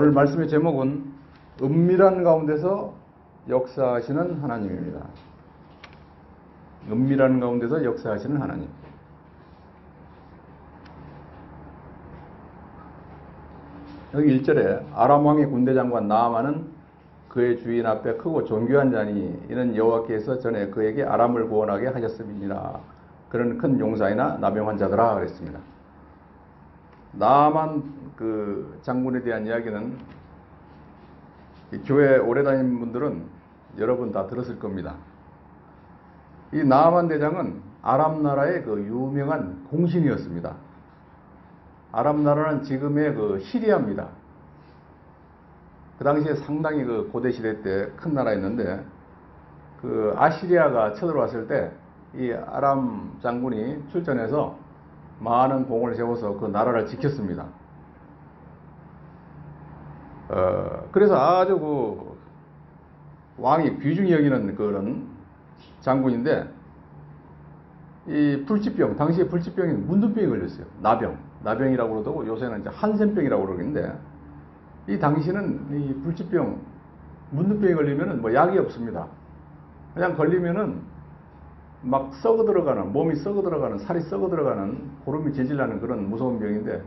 오늘 말씀의 제목은 은밀한 가운데서 역사하시는 하나님입니다. 은밀한 가운데서 역사하시는 하나님. 여기 1절에 아람 왕의 군대 장관 나아만은 그의 주인 앞에 크고 존귀한 자니 이는 여호와께서 전에 그에게 아람을 구원하게 하셨음이니라. 그런 큰 용사이나 나병 환자더라 그랬습니다. 나만 그 장군에 대한 이야기는 이 교회 오래 다닌 분들은 여러분 다 들었을 겁니다. 이 나만 대장은 아람 나라의 그 유명한 공신이었습니다. 아람 나라는 지금의 그 시리아입니다. 그 당시에 상당히 그 고대 시대 때 큰 나라였는데 그 아시리아가 쳐들어왔을 때 이 아람 장군이 출전해서 많은 공을 세워서 그 나라를 지켰습니다. 어, 그래서 아주 그 왕이 귀중히 여기는 그런 장군인데 이 불치병, 당시에 불치병이 문둥병이 걸렸어요. 나병, 나병이라고 그러고 요새는 이제 한센병이라고 그러는데 이 당시는 이 불치병, 문둥병이 걸리면은 뭐 약이 없습니다. 그냥 걸리면은 막 썩어 들어가는 몸이 썩어 들어가는 살이 썩어 들어가는 고름이 재질나는 그런 무서운 병인데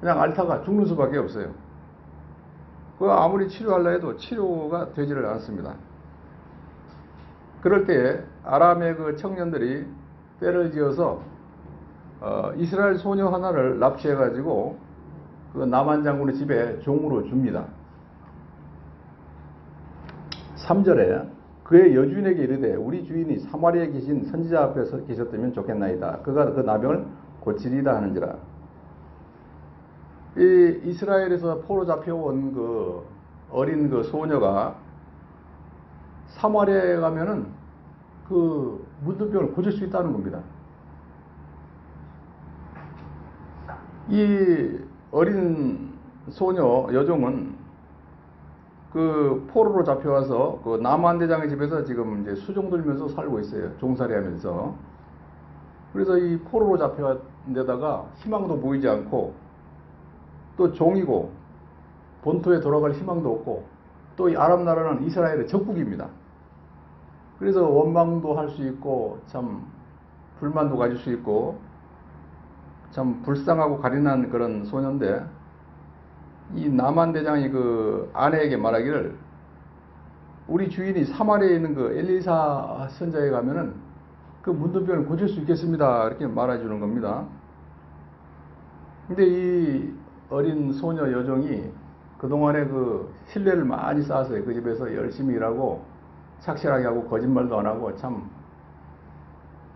그냥 앓다가 죽는 수밖에 없어요. 그 아무리 치료하려 해도 치료가 되지를 않습니다. 그럴 때 아람의 그 청년들이 때를 지어서 어, 이스라엘 소녀 하나를 납치해 가지고 그 남한 장군의 집에 종으로 줍니다. 3절에 그의 여주인에게 이르되 우리 주인이 사마리아에 계신 선지자 앞에서 계셨다면 좋겠나이다. 그가 그 나병을 고치리다 하는지라. 이 이스라엘에서 포로 잡혀온 그 어린 그 소녀가 사마리아에 가면은 그 문둥병을 고칠 수 있다는 겁니다. 이 어린 소녀 여종은 그 포로로 잡혀와서 그 남한 대장의 집에서 지금 이제 수종 들면서 살고 있어요. 종살이 하면서. 그래서 이 포로로 잡혀온 데다가 희망도 보이지 않고 또 종이고 본토에 돌아갈 희망도 없고 또 이 아랍 나라는 이스라엘의 적국입니다. 그래서 원망도 할 수 있고 참 불만도 가질 수 있고 참 불쌍하고 가련한 그런 소년인데 이 남한 대장이 그 아내에게 말하기를 우리 주인이 사마리아에 있는 그 엘리사 선자에 가면은 그 문둥병을 고칠 수 있겠습니다. 이렇게 말해 주는 겁니다. 근데 이 어린 소녀 여종이 그동안에 그 신뢰를 많이 쌓았어요. 그 집에서 열심히 일하고 착실하게 하고 거짓말도 안 하고 참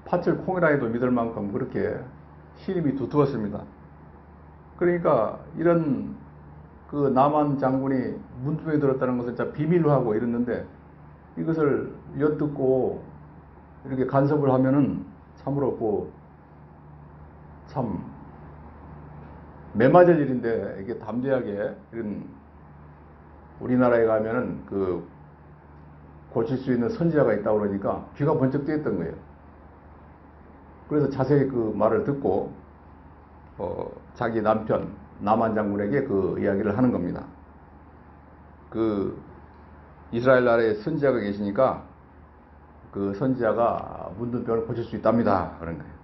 팥을 콩이라 해도 믿을 만큼 그렇게 신임이 두터웠습니다. 그러니까 이런 그 남한 장군이 문두에 들었다는 것을 비밀로 하고 이랬는데 이것을 엿듣고 이렇게 간섭을 하면은 참으로 그참 매맞을 일인데 이게 담대하게 이런 우리나라에 가면은 그 고칠 수 있는 선지자가 있다고 그러니까 귀가 번쩍 뜨였던 거예요. 그래서 자세히 그 말을 듣고 어, 자기 남편 남한 장군에게 그 이야기를 하는 겁니다. 그 이스라엘 나라에 선지자가 계시니까 그 선지자가 문둥병을 고칠 수 있답니다. 그런 거예요.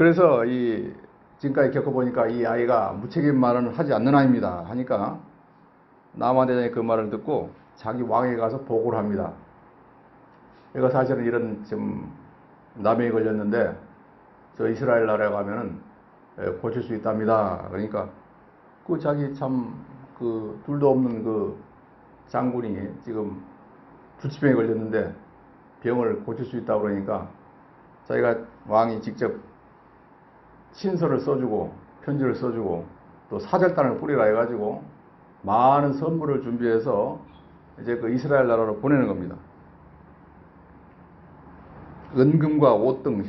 그래서 이 지금까지 겪어보니까 이 아이가 무책임 말은 하지 않는 아이입니다. 하니까 남한 대장이 그 말을 듣고 자기 왕에 가서 보고를 합니다. 얘가 사실은 이런 좀 남에 걸렸는데 저 이스라엘 나라에 가면은 고칠 수 있답니다. 그러니까 그 자기 참 그 둘도 없는 그 장군이 지금 불치병에 걸렸는데 병을 고칠 수 있다고 그러니까 자기가 왕이 직접 친서를 써주고 편지를 써주고 또 사절단을 꾸리라 해가지고 많은 선물을 준비해서 이제 그 이스라엘 나라로 보내는 겁니다. 은금과 옷 등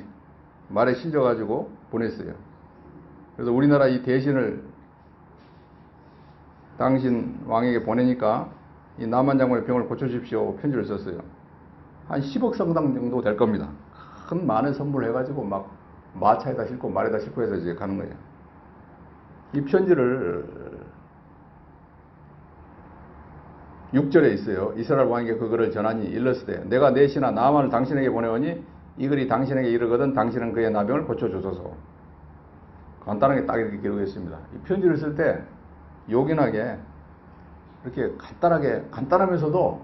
말에 실려가지고 보냈어요. 그래서 우리나라 이 대신을 당신 왕에게 보내니까 이 남한 장군의 병을 고쳐주십시오 편지를 썼어요. 한 10억 성당 정도 될 겁니다. 큰 많은 선물을 해가지고 막 마차에다 싣고 말에다 싣고 해서 이제 가는 거예요. 이 편지를 6절에 있어요. 이스라엘 왕에게 그거를 전하니 일렀으되 내가 내 신하 나만을 당신에게 보내오니 이 글이 당신에게 이르거든 당신은 그의 나병을 고쳐주소서. 간단하게 딱 이렇게 기록했습니다. 이 편지를 쓸 때 요긴하게 이렇게 간단하게 간단하면서도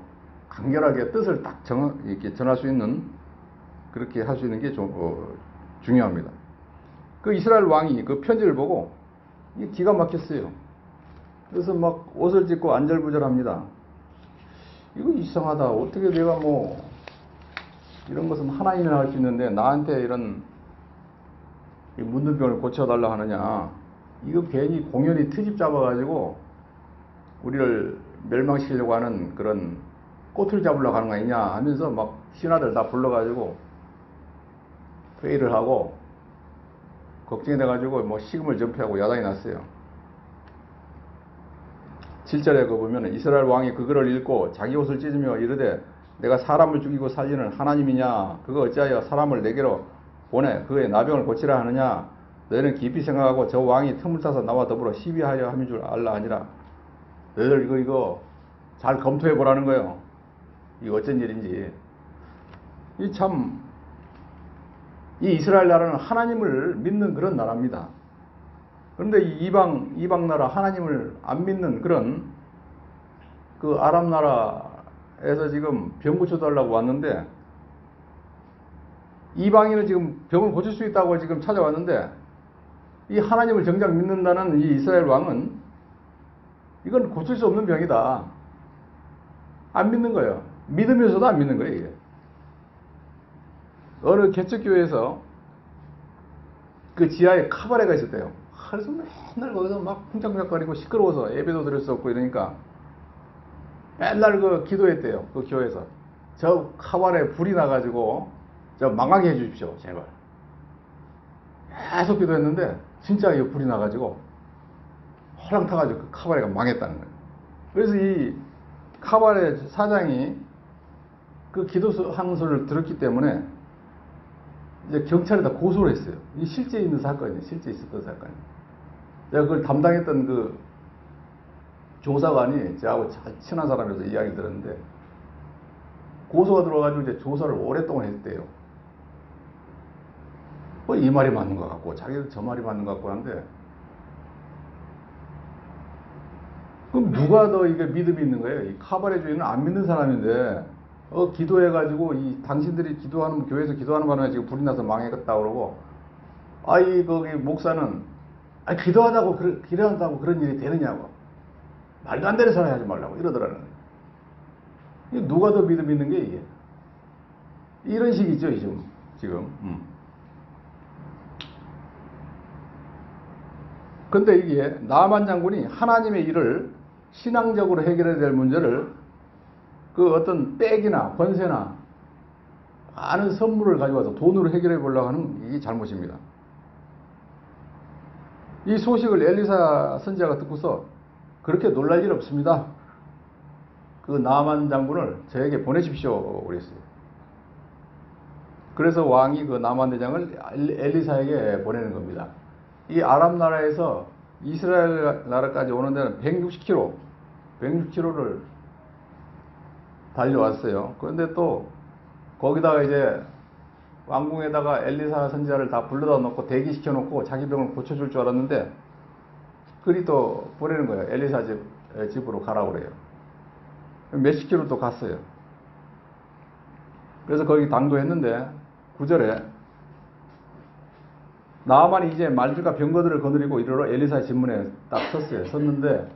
간결하게 뜻을 딱 정, 이렇게 전할 수 있는 그렇게 할 수 있는 게 좀, 어, 중요합니다. 그 이스라엘 왕이 그 편지를 보고 이 기가 막혔어요. 그래서 막 옷을 찢고 안절부절합니다. 이거 이상하다. 어떻게 내가 뭐 이런 것은 하나님이나 할수 있는데 나한테 이런 이 묻는 병을 고쳐달라 하느냐. 이거 괜히 공연히 트집 잡아가지고 우리를 멸망시키려고 하는 그런 꽃을 잡으려고 하는 거 아니냐 하면서 막 신하들 다 불러가지고 회의를 하고 걱정이 돼가지고 뭐 식음을 전폐하고 야단이 났어요. 7절에 그 보면 이스라엘 왕이 그거를 읽고 자기 옷을 찢으며 이르되 내가 사람을 죽이고 살리는 하나님이냐? 그거 어찌하여 사람을 내게로 보내? 그의 나병을 고치라 하느냐? 너희는 깊이 생각하고 저 왕이 틈을 타서 나와 더불어 시비하려 함인 줄 알라 아니라. 너희들 이거 이거 잘 검토해 보라는 거예요. 이거 어쩐 일인지. 이 참 이 이스라엘 나라는 하나님을 믿는 그런 나라입니다. 그런데 이 이방 이방 나라 하나님을 안 믿는 그런 그 아랍 나라에서 지금 병 고쳐 달라고 왔는데 이방인은 지금 병을 고칠 수 있다고 지금 찾아왔는데 이 하나님을 정작 믿는다는 이 이스라엘 왕은 이건 고칠 수 없는 병이다. 안 믿는 거예요. 믿으면서도 안 믿는 거예요, 이게. 어느 개척교회에서 그 지하에 카바레가 있었대요. 그래서 맨날 거기서 막 쿵짝쿵짝거리고 시끄러워서 예배도 드릴 수 없고 이러니까 맨날 그 기도했대요. 그 교회에서. 저 카바레 불이 나가지고 저 망하게 해주십시오. 제발. 계속 기도했는데 진짜 이 불이 나가지고 허랑 타가지고 그 카바레가 망했다는 거예요. 그래서 이 카바레 사장이 그 기도하는 소리를 들었기 때문에 이제 경찰에다 고소를 했어요. 이 실제 있는 사건이에요. 실제 있었던 사건이에요. 제가 그걸 담당했던 그 조사관이 저하고 잘 친한 사람이라서 이야기 들었는데 고소가 들어가지고 이제 조사를 오랫동안 했대요. 뭐 이 말이 맞는 것 같고 자기도 저 말이 맞는 것 같고 한데 그럼 누가 더 이게 믿음이 있는 거예요? 이 카바레 주인은 안 믿는 사람인데 어 기도해가지고 이 당신들이 기도하는 교회에서 기도하는 바람에 지금 불이 나서 망했다 그러고 아이 거기 목사는 아 기도하다고 그러, 기도한다고 그런 일이 되느냐고 말도 안 되는 소리 하지 말라고 이러더라는 거예요. 누가 더 믿음 있는 게 이게 이런 식이죠 지금 지금. 음. 근데 이게 나만 장군이 하나님의 일을 신앙적으로 해결해야 될 문제를 그 어떤 빽이나 권세나 많은 선물을 가져와서 돈으로 해결해 보려고 하는 이게 잘못입니다. 이 소식을 엘리사 선지자가 듣고서 그렇게 놀랄 일 없습니다. 그 나만 장군을 저에게 보내십시오 그랬어요. 그래서 왕이 그 나만 대장을 엘리사에게 보내는 겁니다. 이 아랍 나라에서 이스라엘 나라까지 오는 데는 160km, 160km를 달려왔어요. 그런데 또 거기다가 이제 왕궁에다가 엘리사 선지자를 다 불러다 놓고 대기시켜 놓고 자기 병을 고쳐줄 줄 알았는데 그리 또 보내는 거예요. 엘리사 집, 집으로 가라고 그래요. 몇십 킬로 또 갔어요. 그래서 거기 당도했는데 구절에 나만이 이제 말들과 병거들을 거느리고 이르러 엘리사의 집문에 딱 섰어요. 섰는데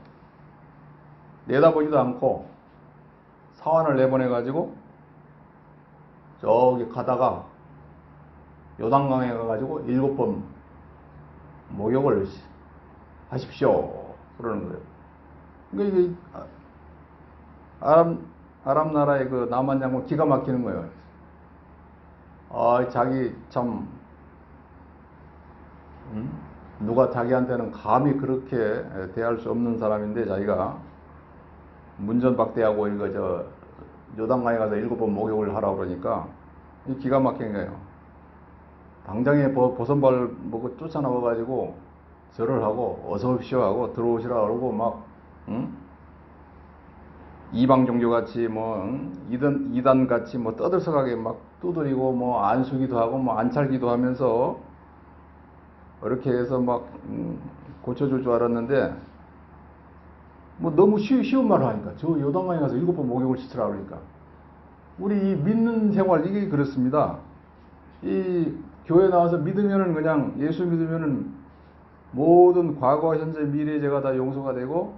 내다보지도 않고 사환을 내보내가지고 저기 가다가 요단강에 가가지고 일곱 번 목욕을 하십시오. 그러는 거예요. 그러니까 이게 아랍, 아랍 나라의 그 남한 장군 기가 막히는 거예요. 아, 자기 참, 음? 누가 자기한테는 감히 그렇게 대할 수 없는 사람인데 자기가 문전박대하고 이거 저 요단강에 가서 일곱 번 목욕을 하라고 그러니까 이 기가 막힌 거예요. 당장에 보- 보선발 먹고 쫓아나와가지고 절을 하고 어서 오십시오 하고 들어오시라 그러고 막 응? 이방 종교 같이 뭐 응? 이단 이단 같이 뭐 떠들썩하게 막 두드리고 뭐 안수기도 하고 뭐 안찰기도 하면서 이렇게 해서 막 음, 고쳐줄 줄 알았는데 뭐 너무 쉬, 쉬운 말을 하니까 저 요단강에 가서 일곱 번 목욕을 시키라 그러니까 우리 이 믿는 생활 이게 그렇습니다. 이 교회 나와서 믿으면은 그냥 예수 믿으면은 모든 과거, 현재, 미래 죄가 다 용서가 되고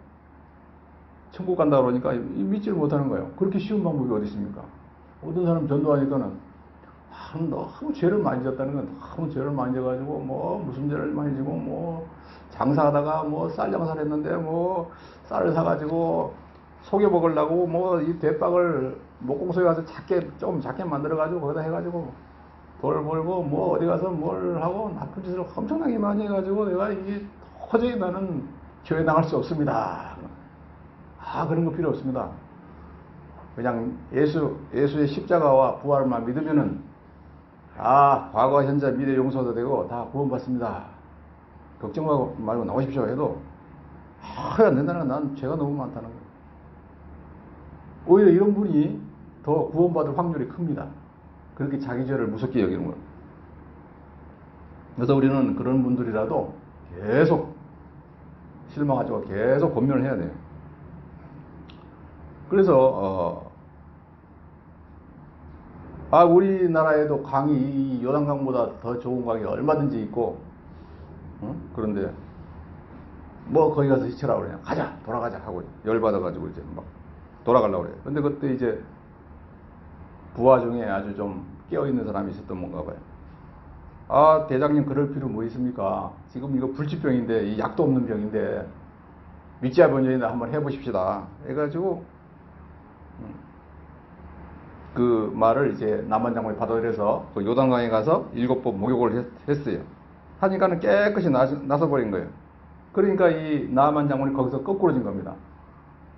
천국 간다 그러니까 이 믿지를 못하는 거예요. 그렇게 쉬운 방법이 어디 있습니까? 어떤 사람 전도하니까는 아, 너무 죄를 많이 졌다는 건 너무 죄를 많이 져가지고 뭐 무슨 죄를 많이 지고 뭐 장사하다가 뭐 쌀 장사를 했는데 뭐 쌀을 사가지고 속여 먹으려고 뭐 이 대박을 목공소에 가서 작게 좀 작게 만들어 가지고 거기다 해가지고 돈 벌고 뭐 어디 가서 뭘 하고 나쁜 짓을 엄청나게 많이 해가지고 내가 이게 도저히 나는 교회 나갈 수 없습니다. 아 그런 거 필요 없습니다. 그냥 예수 예수의 십자가와 부활만 믿으면은 아 과거 현재 미래 용서도 되고 다 구원받습니다. 걱정 말고 말고 나오십시오 해도 아안 된다는 건난 죄가 너무 많다는 거예요. 오히려 이런 분이 더 구원받을 확률이 큽니다. 그렇게 자기 죄를 무섭게 여기는 거예요. 그래서 우리는 그런 분들이라도 계속 실망하지 고 계속 권면을 해야 돼요. 그래서 어, 아 우리나라에도 강이 이 요단강보다 더 좋은 강이 얼마든지 있고 응? 그런데 뭐 거기 가서 시쳐라 그러냐 가자 돌아가자 하고 열받아가지고 이제 막 돌아가려고 그래요. 근데 그때 이제 부하 중에 아주 좀 깨어있는 사람이 있었던 건가 봐요. 아, 대장님 그럴 필요 뭐 있습니까? 지금 이거 불치병인데, 이 약도 없는 병인데, 믿지야 번전이나 한번 해보십시다. 해가지고, 음, 그 말을 이제 남한 장군이 받아들여서 그 요단강에 가서 일곱 번 목욕을 했, 어요 하니까는 깨끗이 나, 나서버린 거예요. 그러니까 이 남한 장군이 거기서 거꾸로진 겁니다.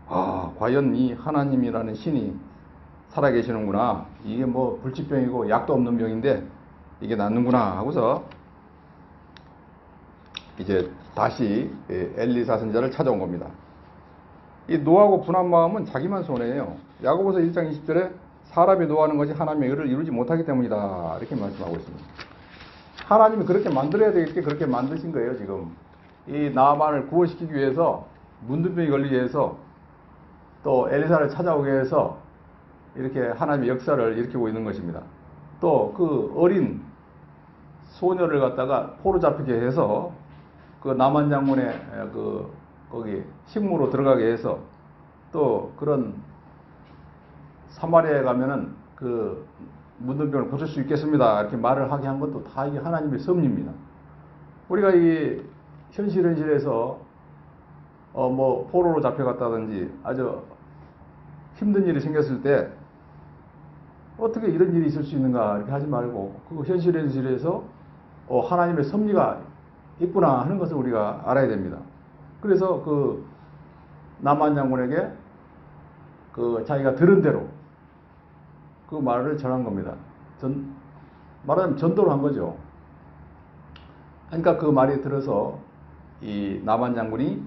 아, 과연 이 하나님이라는 신이 살아계시는구나. 이게 뭐 불치병이고 약도 없는 병인데 이게 낫는구나 하고서 이제 다시 엘리사 선자를 찾아온 겁니다. 이 노하고 분한 마음은 자기만 손해예요. 야고보서 1장 20절에 사람이 노하는 것이 하나님의 의를 이루지 못하기 때문이다. 이렇게 말씀하고 있습니다. 하나님이 그렇게 만들어야 되겠게 그렇게 만드신 거예요, 지금. 이 나만을 구원시키기 위해서 문둥병이 걸리기 위해서 또 엘리사를 찾아오게 해서 이렇게 하나님의 역사를 일으키고 있는 것입니다. 또 그 어린 소녀를 갖다가 포로 잡히게 해서 그 남한 장군의 그 거기 식무로 들어가게 해서 또 그런 사마리아에 가면은 그 문둥병을 고칠 수 있겠습니다. 이렇게 말을 하게 한 것도 다 이게 하나님의 섭리입니다. 우리가 이 현실 현실에서 어 뭐 포로로 잡혀갔다든지 아주 힘든 일이 생겼을 때 어떻게 이런 일이 있을 수 있는가 이렇게 하지 말고 그 현실 현실에서 어, 하나님의 섭리가 있구나 하는 것을 우리가 알아야 됩니다. 그래서 그 남한 장군에게 그 자기가 들은 대로 그 말을 전한 겁니다. 전, 말하자면 전도를 한 거죠. 그러니까 그 말이 들어서 이 남한 장군이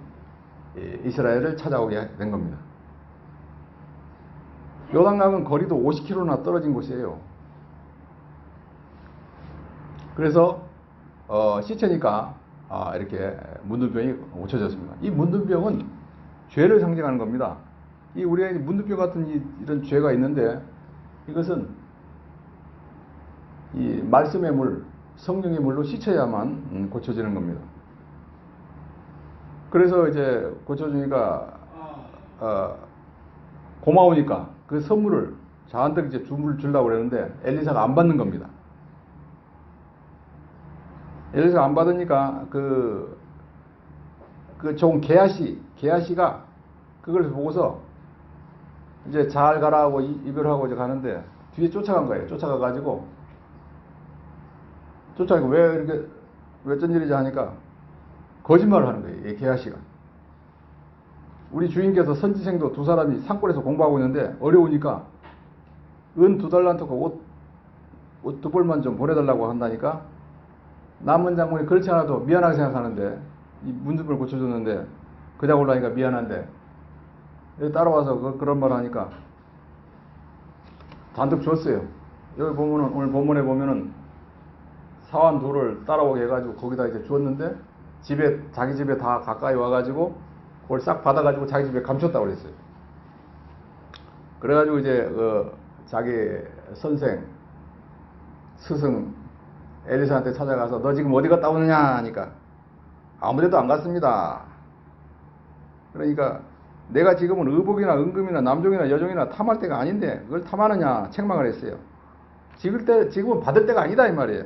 이스라엘을 찾아오게 된 겁니다. 요단강은 거리도 50km나 떨어진 곳이에요. 그래서 어, 시체니까 아, 이렇게 문둥병이 고쳐졌습니다. 이 문둥병은 죄를 상징하는 겁니다. 이 우리가 문둥병 같은 이, 이런 죄가 있는데 이것은 이 말씀의 물, 성령의 물로 씻어야만 음, 고쳐지는 겁니다. 그래서 이제 고쳐주니까 어, 고마우니까 그 선물을 저한테 이제 주물 주려고 그랬는데 엘리사가 안 받는 겁니다. 엘리사가 안 받으니까 그, 그 좋은 게하시, 게하시가 그걸 보고서 이제 잘 가라고 이별하고 이제 가는데 뒤에 쫓아간 거예요. 쫓아가 가지고 쫓아가고 왜 이렇게 왜 어쩐 일이지 하니까 거짓말을 하는 거예요. 이 게하시가. 우리 주인께서 선지생도 두 사람이 산골에서 공부하고 있는데 어려우니까 은 두 달란트고 옷, 옷 두 벌만 좀 보내달라고 한다니까 남은 장군이 그렇지 않아도 미안하게 생각하는데 이 문득을 고쳐줬는데 그냥 올라니까 미안한데 여기 따라와서 그, 그런 말 하니까 단독 줬어요. 여기 보면은 오늘 본문에 보면은 사원 둘을 따라오게 해가지고 거기다 이제 주었는데 집에 자기 집에 다 가까이 와가지고 그걸 싹 받아가지고 자기 집에 감췄다고 그랬어요. 그래가지고 이제 그 자기 선생 스승 엘리사한테 찾아가서 너 지금 어디 갔다 오느냐 하니까 아무데도 안 갔습니다. 그러니까 내가 지금은 의복이나 은금이나 남종이나 여종이나 탐할 때가 아닌데 그걸 탐하느냐 책망을 했어요. 지금 때 지금은 받을 때가 아니다 이 말이에요.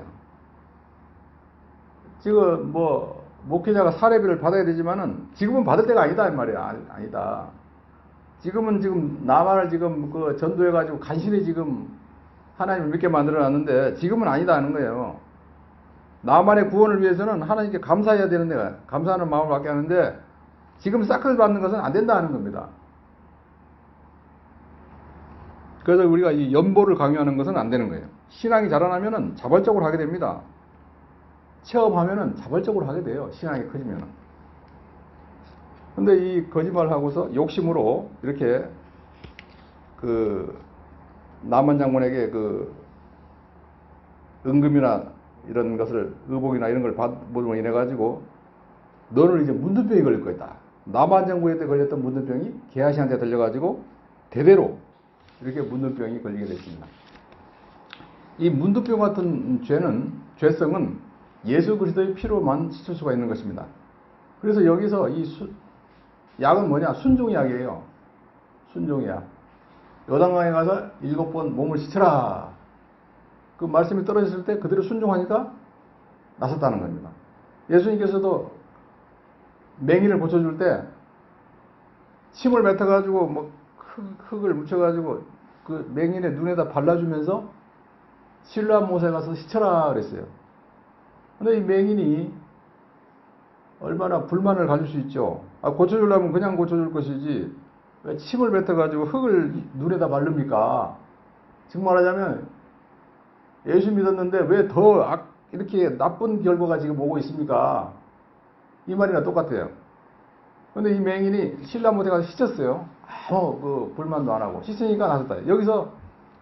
지금 뭐 목회자가 사례비를 받아야 되지만은 지금은 받을 때가 아니다 이 말이야. 아니- 아니다. 지금은 지금 나만을 지금 그 전도해 가지고 간신히 지금 하나님을 믿게 만들어 놨는데 지금은 아니다 하는 거예요. 나만의 구원을 위해서는 하나님께 감사해야 되는데 감사하는 마음을 갖게 하는데 지금 사클 받는 것은 안 된다 하는 겁니다. 그래서 우리가 이 연보를 강요하는 것은 안 되는 거예요. 신앙이 자라나면은 자발적으로 하게 됩니다. 체험하면은 자발적으로 하게 돼요. 신앙이 커지면은. 근데 이 거짓말 하고서 욕심으로 이렇게 그 남한 장군에게 그 은금이나 이런 것을 의복이나 이런 걸 받으로 인해 가지고 너는 이제 문둥병이 걸릴 거다. 남한 때 걸렸던 문둥병이 게하시한테 들려가지고 대대로 이렇게 문둥병이 걸리게 됐습니다. 이 문둥병 같은 죄는 죄성은 예수 그리스도의 피로만 씻을 수가 있는 것입니다. 그래서 여기서 이 수, 약은 뭐냐? 순종약이에요. 순종약. 요단강에 가서 일곱 번 몸을 씻으라. 그 말씀이 떨어졌을 때 그대로 순종하니까 나섰다는 겁니다. 예수님께서도 맹인을 고쳐줄 때 침을 뱉어가지고 뭐 흙, 흙을 묻혀가지고 그 맹인의 눈에다 발라주면서 신라 못에 가서 씻어라 그랬어요. 근데 이 맹인이 얼마나 불만을 가질 수 있죠. 아, 고쳐주려면 그냥 고쳐줄 것이지 왜 침을 뱉어가지고 흙을 눈에다 바릅니까? 지금 말하자면 예수 믿었는데 왜 더 이렇게 나쁜 결과가 지금 오고 있습니까? 이 말이나 똑같아요. 근데 이 맹인이 신라 못에 가서 씻었어요. 아무 그 불만도 안 하고 씻으니까 나섰다. 여기서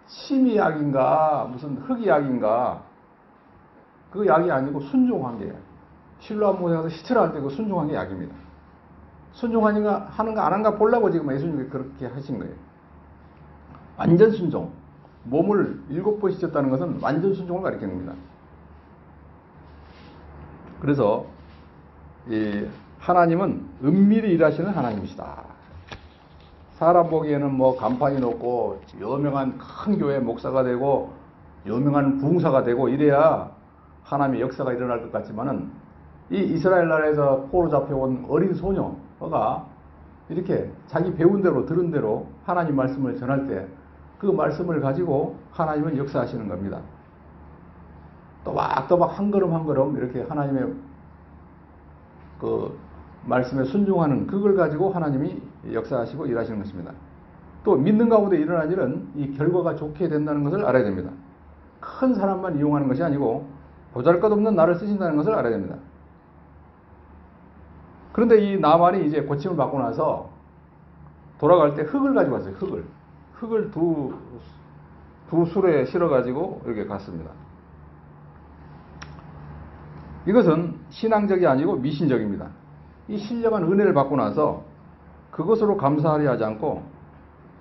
침이 약인가 무슨 흙이 약인가 그 약이 아니고 순종한 게 신라 못에 가서 씻으라 할때 그 순종한 게 약입니다. 순종하는가 하는가 안 하는가 보려고 지금 예수님이 그렇게 하신 거예요. 완전 순종. 몸을 일곱 번 씻었다는 것은 완전 순종을 가리키는 겁니다. 그래서 이 하나님은 은밀히 일하시는 하나님이시다. 사람 보기에는 뭐 간판이 높고 유명한 큰 교회 목사가 되고 유명한 부흥사가 되고 이래야 하나님의 역사가 일어날 것 같지만은 이 이스라엘 나라에서 포로 잡혀온 어린 소녀가 이렇게 자기 배운 대로 들은 대로 하나님 말씀을 전할 때 그 말씀을 가지고 하나님은 역사하시는 겁니다. 또박또박 한 걸음 한 걸음 이렇게 하나님의 그 말씀에 순종하는 그걸 가지고 하나님이 역사하시고 일하시는 것입니다. 또 믿는 가운데 일어난 일은 이 결과가 좋게 된다는 것을 알아야 됩니다. 큰 사람만 이용하는 것이 아니고 보잘것없는 나를 쓰신다는 것을 알아야 됩니다. 그런데 이 나만이 이제 고침을 받고 나서 돌아갈 때 흙을 가지고 왔어요. 흙을. 흙을 두, 두 수레에 실어 가지고 이렇게 갔습니다. 이것은 신앙적이 아니고 미신적입니다. 이 신령한 은혜를 받고 나서 그것으로 감사하려 하지 않고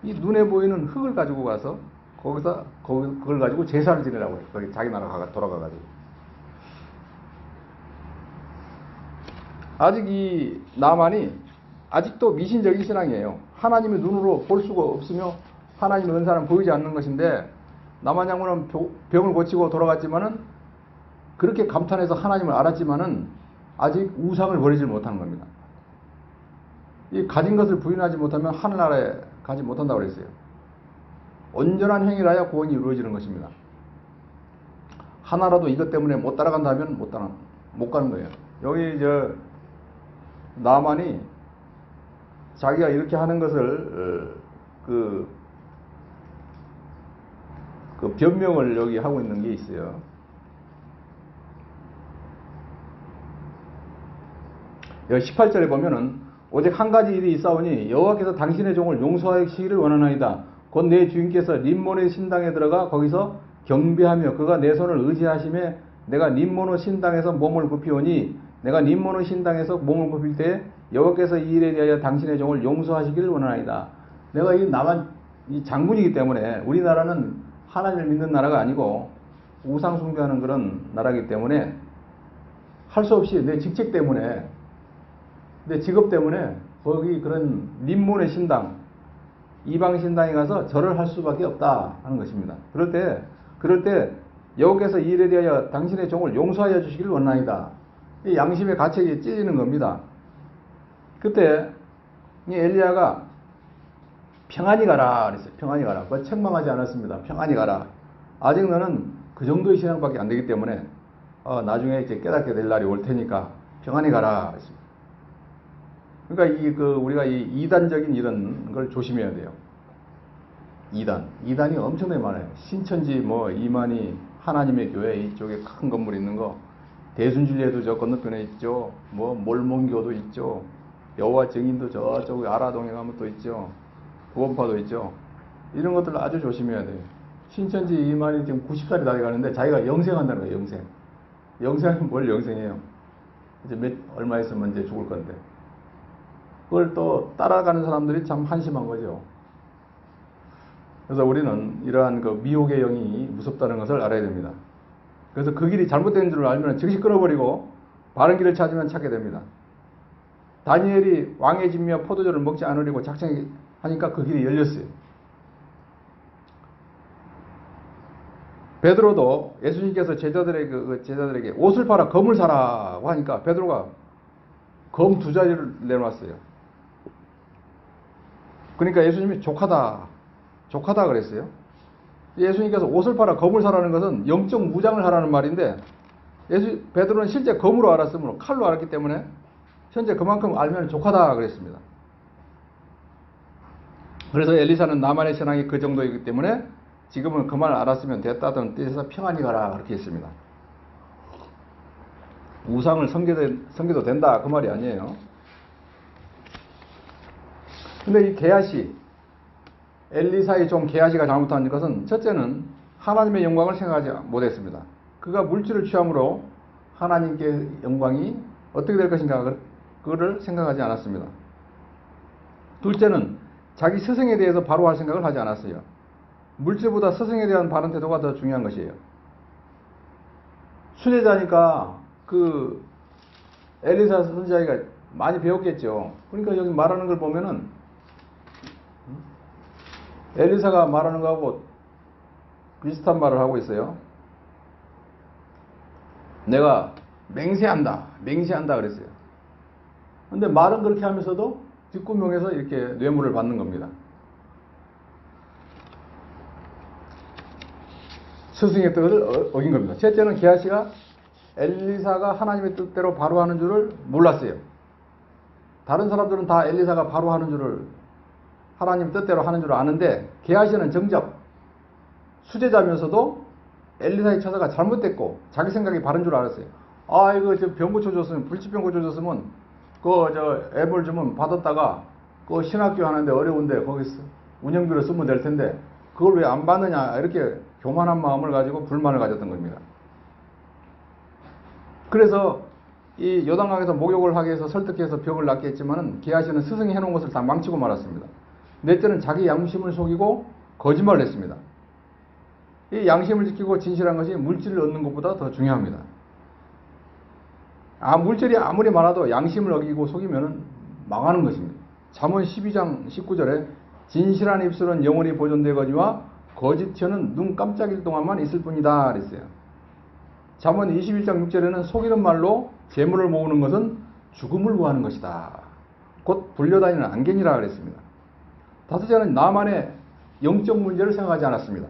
이 눈에 보이는 흙을 가지고 가서 거기서 거기 그걸 가지고 제사를 지내라고 해요. 거기 자기 나라 가 돌아가 가지고. 아직 이 나만이 아직도 미신적인 신앙이에요. 하나님의 눈으로 볼 수가 없으며 하나님의 은사는 보이지 않는 것인데 남한 장군은 병을 고치고 돌아갔지만은 그렇게 감탄해서 하나님을 알았지만은 아직 우상을 버리지 못하는 겁니다. 이 가진 것을 부인하지 못하면 하늘나라에 가지 못한다고 그랬어요. 온전한 행위라야 구원이 이루어지는 것입니다. 하나라도 이것 때문에 못 따라간다면 못 따라 못 가는 거예요. 여기 저 나만이 자기가 이렇게 하는 것을 그, 그 변명을 여기 하고 있는 게 있어요. 여기 18절에 보면은 오직 한 가지 일이 있사오니 여호와께서 당신의 종을 용서하시기를 원하나이다. 곧 내 주인께서 림몬의 신당에 들어가 거기서 경배하며 그가 내 손을 의지하심에 내가 림몬의 신당에서 몸을 굽히오니 내가 림몬의 신당에서 몸을 굽힐 때 여호와께서 이 일에 대하여 당신의 종을 용서하시기를 원하나이다. 내가 이 나만 이 장군이기 때문에 우리나라는 하나님을 믿는 나라가 아니고 우상 숭배하는 그런 나라이기 때문에 할 수 없이 내 직책 때문에 내 직업 때문에 거기 그런 림몬의 신당 이방 신당에 가서 절을 할 수밖에 없다 하는 것입니다. 그럴 때 그럴 때 여호께서 이 일에 대하여 당신의 종을 용서하여 주시기를 원하이다. 이 양심의 가책이 찢어지는 겁니다. 그때 이 엘리야가 평안히 가라 그랬어요. 평안히 가라. 그 책망하지 않았습니다. 평안히 가라. 아직 너는 그 정도의 신앙밖에 안 되기 때문에 어, 나중에 이제 깨닫게 될 날이 올 테니까 평안히 가라. 그랬습니다. 그러니까 이 그 우리가 이 이단적인 이런 걸 조심해야 돼요. 이단, 이단이 엄청나게 많아요. 신천지 뭐 이만희 하나님의 교회 이쪽에 큰 건물 있는 거 대순진리에도 저 건너편에 있죠. 뭐 몰몬교도 있죠. 여호와 증인도 저쪽 아라동에 가면 또 있죠. 구원파도 있죠. 이런 것들 아주 조심해야 돼요. 신천지 이만희 지금 90살이 다 돼가는데 자기가 영생한다는 거예요. 영생. 영생하면 뭘 영생해요? 이제 몇 얼마 있으면 이제 죽을 건데. 그걸 또 따라가는 사람들이 참 한심한 거죠. 그래서 우리는 이러한 그 미혹의 영이 무섭다는 것을 알아야 됩니다. 그래서 그 길이 잘못된 줄 알면 즉시 끊어버리고 바른 길을 찾으면 찾게 됩니다. 다니엘이 왕의 집며 포도주를 먹지 않으려고 작정하니까 그 길이 열렸어요. 베드로도 예수님께서 제자들에게 그 제자들에게 옷을 팔아 검을 사라고 하니까 베드로가 검 두 자리를 내놓았어요. 그러니까 예수님이 족하다, 족하다 그랬어요. 예수님께서 옷을 팔아 검을 사라는 것은 영적 무장을 하라는 말인데 예수 베드로는 실제 검으로 알았으므로 칼로 알았기 때문에 현재 그만큼 알면 족하다 그랬습니다. 그래서 엘리사는 나만의 신앙이 그 정도이기 때문에 지금은 그만 알았으면 됐다던 뜻에서 평안히 가라 그렇게 했습니다. 우상을 섬겨도, 섬겨도 된다 그 말이 아니에요. 근데 이 게하시 엘리사의 종 게하시가 잘못한 것은 첫째는 하나님의 영광을 생각하지 못했습니다. 그가 물질을 취함으로 하나님께 영광이 어떻게 될 것인가 그거를 생각하지 않았습니다. 둘째는 자기 스승에 대해서 바로 할 생각을 하지 않았어요. 물질보다 스승에 대한 바른 태도가 더 중요한 것이에요. 순례자니까 그 엘리사 선지자가 많이 배웠겠죠. 그러니까 여기 말하는 걸 보면은 엘리사가 말하는 거하고 비슷한 말을 하고 있어요. 내가 맹세한다, 맹세한다 그랬어요. 근데 말은 그렇게 하면서도 뒷구멍에서 이렇게 뇌물을 받는 겁니다. 스승의 뜻을 어- 어긴 겁니다. 셋째는 게하시가 엘리사가 하나님의 뜻대로 바로 하는 줄을 몰랐어요. 다른 사람들은 다 엘리사가 바로 하는 줄을 하나님 뜻대로 하는 줄 아는데 게하시는 정작 수제자면서도 엘리사의 처사가 잘못됐고 자기 생각이 바른 줄 알았어요. 아 이거 저 병고쳐 줬으면 불치병 고쳐 줬으면 그 저 앱을 주면 받았다가 그 신학교 하는데 어려운데 거기서 운영비로 쓰면 될 텐데 그걸 왜 안 받느냐 이렇게 교만한 마음을 가지고 불만을 가졌던 겁니다. 그래서 이 요단강에서 목욕을 하기 위해서 설득해서 벽을 놨게 했지만은 게하시는 스승이 해놓은 것을 다 망치고 말았습니다. 넷째는 자기 양심을 속이고 거짓말을 했습니다. 이 양심을 지키고 진실한 것이 물질을 얻는 것보다 더 중요합니다. 아, 물질이 아무리 많아도 양심을 어기고 속이면 망하는 것입니다. 잠언 12장 19절에 진실한 입술은 영원히 보존되거니와 거짓 혀는 눈 깜짝일 동안만 있을 뿐이다 그랬어요. 잠언 21장 6절에는 속이는 말로 재물을 모으는 것은 죽음을 구하는 것이다. 곧 불려다니는 안개니라 그랬습니다. 다섯째는 나만의 영적 문제를 생각하지 않았습니다.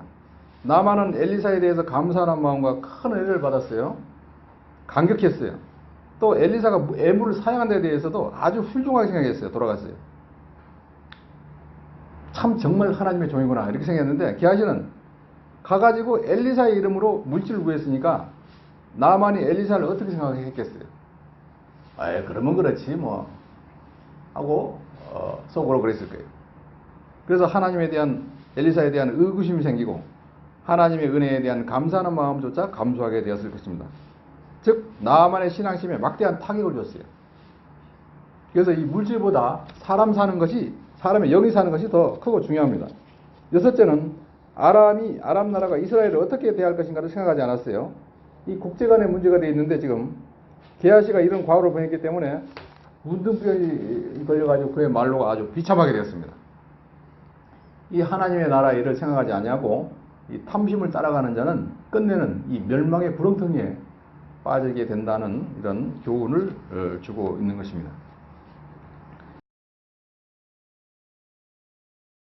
나만은 엘리사에 대해서 감사하는 마음과 큰 은혜를 받았어요. 감격했어요. 또 엘리사가 애물을 사용한 데 대해서도 아주 훌륭하게 생각했어요. 돌아갔어요. 참 정말 하나님의 종이구나 이렇게 생각했는데 게하시는 가가지고 엘리사의 이름으로 물질을 구했으니까 나만이 엘리사를 어떻게 생각했겠어요? 아 그러면 그렇지 뭐 하고 어, 속으로 그랬을 거예요. 그래서 하나님에 대한 엘리사에 대한 의구심이 생기고 하나님의 은혜에 대한 감사하는 마음조차 감소하게 되었을 것입니다. 즉 나만의 신앙심에 막대한 타격을 줬어요. 그래서 이 물질보다 사람 사는 것이 사람의 영이 사는 것이 더 크고 중요합니다. 여섯째는 아람이 아람 나라가 이스라엘을 어떻게 대할 것인가를 생각하지 않았어요. 이 국제 간의 문제가 되어 있는데 지금 게하시가 이런 과오를 보냈기 때문에 문둥병이 걸려가지고 그의 말로가 아주 비참하게 되었습니다. 이 하나님의 나라 일을 생각하지 아니하고 이 탐심을 따라가는 자는 끝내는 이 멸망의 구렁텅이에 빠지게 된다는 이런 교훈을 어, 주고 있는 것입니다.